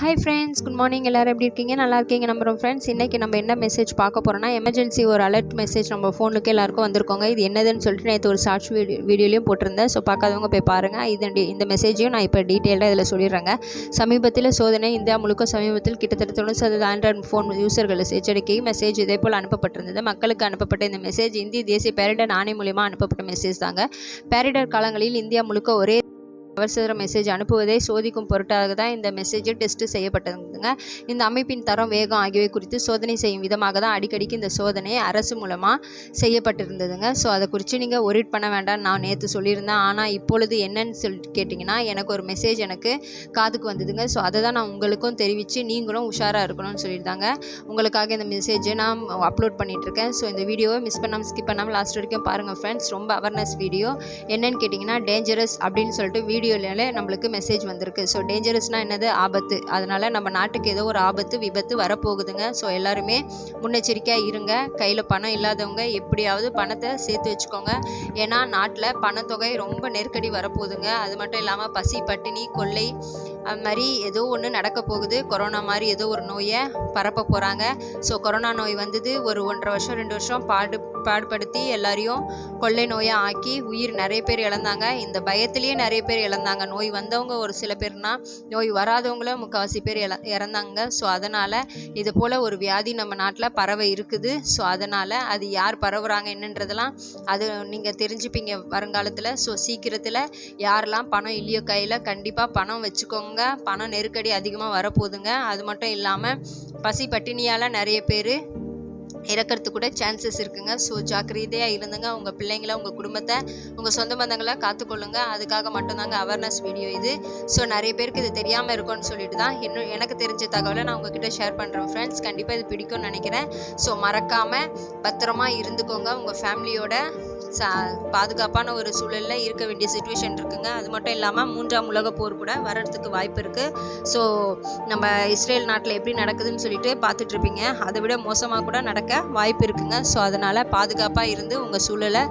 Hi friends good morning எல்லோரும் எப்படி இருக்கீங்க? நல்லா இருக்கீங்க. நம்ம ஃப்ரெண்ட்ஸ் இன்றைக்கி நம்ம என்ன மெசேஜ் பார்க்க போகிறோம்னா எமர்ஜென்சி ஒரு அலர்ட் மெசேஜ் நம்ம ஃபோனுக்கு எல்லாருக்கும் வந்திருக்கோங்க. இது என்னதுன்னு சொல்லிட்டு நேற்று ஒரு ஷார்ட்ஸ் வீடியோ வீடியோலையும் போட்டிருந்தேன். ஸோ பார்க்காதவங்க போய் பாருங்கள் இது இந்த மெசேஜையும் நான் இப்போ டீட்டெயிலாக இதில் சொல்லிடுறேங்க. சமீபத்தில் சோதனை இந்தியா முழுக்க சமீபத்தில் கிட்டத்தட்ட தொண்ணூறு சதவீத ஆண்ட்ராய்டு ஃபோன் யூசர்களை எச்சரிக்கை மெசேஜ் இதே போல் அனுப்பப்பட்டிருந்தது. மக்களுக்கு அனுப்பப்பட்ட இந்த மெசேஜ் இந்திய தேசிய பேரிடர் ஆணை மூலியமாக அனுப்பப்பட்ட மெசேஜ் தாங்க. பேரிடர் காலங்களில் இந்தியா முழுக்க ஒரே அவசர மெசேஜ் அனுப்புவதை சோதிக்கும் பொருட்டாக தான் இந்த மெசேஜ் டெஸ்ட் செய்யப்பட்டதுங்க இந்த அமைப்பின் தரம் வேகம் ஆகியவை குறித்து சோதனை செய்யும் விதமாக தான் அடிக்கடிக்கு இந்த சோதனை அரசு மூலமாக செய்யப்பட்டிருந்ததுங்க. ஸோ அதை குறித்து நீங்கள் ஒரிட் பண்ண வேண்டாம் நான் நேற்று சொல்லியிருந்தேன். ஆனால் இப்பொழுது என்னன்னு சொல்லிட்டு கேட்டிங்கன்னா எனக்கு ஒரு மெசேஜ் எனக்கு காதுக்கு வந்ததுங்க. ஸோ அதை தான் நான் உங்களுக்கும் தெரிவித்து நீங்களும் உஷாராக இருக்கணும்னு சொல்லியிருந்தாங்க. உங்களுக்காக இந்த மெசேஜை நான் அப்லோட் பண்ணிகிட்ருக்கேன் ஸோ இந்த வீடியோவை மிஸ் பண்ணாமல் ஸ்கிப் பண்ணாமல் லாஸ்ட் வரைக்கும் பாருங்கள் ஃப்ரெண்ட்ஸ் ரொம்ப அவேர்னஸ் வீடியோ என்னன்னு கேட்டிங்கன்னா டேஞ்சரஸ் அப்படின்னு சொல்லிட்டு வீடியோ வீடியோலே நம்மளுக்கு மெசேஜ் வந்திருக்கு. ஸோ டேஞ்சரஸ்னால் என்னது? ஆபத்து. அதனால் நம்ம நாட்டுக்கு ஏதோ ஒரு ஆபத்து விபத்து வரப்போகுதுங்க. ஸோ எல்லாருமே முன்னெச்சரிக்கையாக இருங்க. கையில் பணம் இல்லாதவங்க எப்படியாவது பணத்தை சேர்த்து வச்சுக்கோங்க. ஏன்னா நாட்டில் பணத்தொகை ரொம்ப நெருக்கடி வரப்போகுதுங்க. அது மட்டும் இல்லாமல் பசி பட்டினி கொள்ளை அது மாதிரி ஏதோ ஒன்று நடக்க போகுது. கொரோனா மாதிரி ஏதோ ஒரு நோயை பரப்ப போகிறாங்க ஸோ கொரோனா நோய் வந்தது ஒரு ஒன்றரை வருஷம் ரெண்டு வருஷம் பாடு பாடுபடுத்தி எல்லாரையும் கொள்ளை நோயாக ஆக்கி உயிர் நிறைய பேர் இழந்தாங்க. இந்த பயத்திலேயே நிறைய பேர் இழந்தாங்க. நோய் வந்தவங்க ஒரு சில பேர்னா நோய் வராதவங்களும் முக்கால்வாசி பேர் இழ இறந்தாங்க. ஸோ அதனால் இது போல் ஒரு வியாதி நம்ம நாட்டில் பரவ இருக்குது. ஸோ அதனால் அது யார் பரவுறாங்க என்னன்றதெல்லாம் அது நீங்கள் தெரிஞ்சுப்பீங்க வருங்காலத்தில். ஸோ சீக்கிரத்தில் யாரெல்லாம் பணம் இல்லையோ கையில் கண்டிப்பாக பணம் வச்சுக்கோங்க. பணம் நெருக்கடி அதிகமாக வரப்போகுதுங்க. அது மட்டும் இல்லாமல் பசி பட்டினியால் நிறைய பேர் இறக்கிறதுக்கு கூட சான்சஸ் இருக்குங்க. ஸோ ஜாக்கிரதையாக இருந்துங்க. உங்கள் பிள்ளைங்கள உங்கள் குடும்பத்தை உங்கள் சொந்த பந்தங்களை காத்துக்கொள்ளுங்க. அதுக்காக மட்டும்தாங்க அவேர்னஸ் வீடியோ இது. ஸோ நிறைய பேருக்கு இது தெரியாமல் இருக்கும்னு சொல்லிட்டு தான் இன்னும் எனக்கு தெரிஞ்ச தகவலை நான் உங்ககிட்ட ஷேர் பண்ணுறேன் ஃப்ரெண்ட்ஸ் கண்டிப்பாக இது பிடிக்கும்னு நினைக்கிறேன். ஸோ மறக்காமல் பத்திரமா இருந்துக்கோங்க. உங்கள் ஃபேமிலியோட பாதுகாப்பான ஒரு சூழலில் இருக்க வேண்டிய சுச்சுவேஷன் இருக்குங்க. அது மட்டும் இல்லாமல் மூன்றாம் உலக போர் கூட வர்றதுக்கு வாய்ப்பு இருக்குது ஸோ நம்ம இஸ்ரேல் நாட்டில் எப்படி நடக்குதுன்னு சொல்லிட்டு பார்த்துட்ருப்பீங்க அதை விட மோசமாக கூட நடக்க வாய்ப்பு இருக்குங்க. ஸோ அதனால் பாதுகாப்பாக இருந்து உங்கள் சூழலை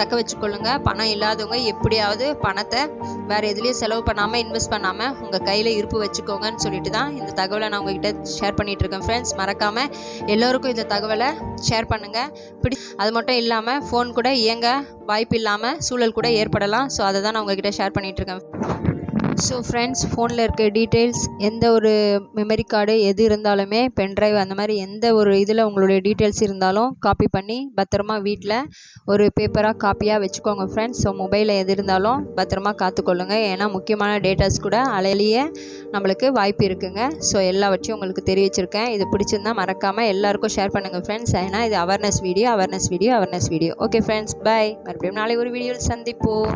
தக்க வச்சுக்கொள்ளுங்க. பணம் இல்லாதவங்க எப்படியாவது பணத்தை வேறு எதுலேயும் செலவு பண்ணாமல் இன்வெஸ்ட் பண்ணாமல் உங்கள் கையில் இருப்பு வச்சுக்கோங்கன்னு சொல்லிட்டு தான் இந்த தகவலை நான் உங்ககிட்ட ஷேர் பண்ணிகிட்ருக்கேன் ஃப்ரெண்ட்ஸ் மறக்காமல் எல்லோருக்கும் இந்த தகவலை ஷேர் பண்ணுங்கள் பிடி அது மட்டும் இல்லாமல் ஃபோன் கூட இயங்க வாய்ப்பு இல்லாமல் சூழல் கூட ஏற்படலாம். ஸோ அதை தான் நான் உங்ககிட்ட ஷேர் பண்ணிகிட்ருக்கேன் ஸோ ஃப்ரெண்ட்ஸ் ஃபோனில் இருக்க டீட்டெயில்ஸ் எந்த ஒரு மெமரி கார்டு எது இருந்தாலுமே பென்ட்ரைவ் அந்த மாதிரி எந்த ஒரு இதில் உங்களுடைய டீட்டெயில்ஸ் இருந்தாலும் காப்பி பண்ணி பத்திரமா வீட்டில் ஒரு பேப்பராக காப்பியாக வச்சுக்கோங்க ஃப்ரெண்ட்ஸ் ஸோ மொபைலில் எது இருந்தாலும் பத்திரமா காத்துக்கொள்ளுங்க. ஏன்னா முக்கியமான டேட்டாஸ் கூட அலையிலேயே நம்மளுக்கு வாய்ப்பு இருக்குங்க. ஸோ எல்லாவற்றையும் உங்களுக்கு தெரிவிச்சிருக்கேன். இது பிடிச்சிருந்தா மறக்காமல் எல்லாருக்கும் ஷேர் பண்ணுங்கள் ஃப்ரெண்ட்ஸ் ஏன்னா இது awareness video awareness video awareness video okay friends bye மறுபடியும் நாளை ஒரு வீடியோவில் சந்திப்போம்.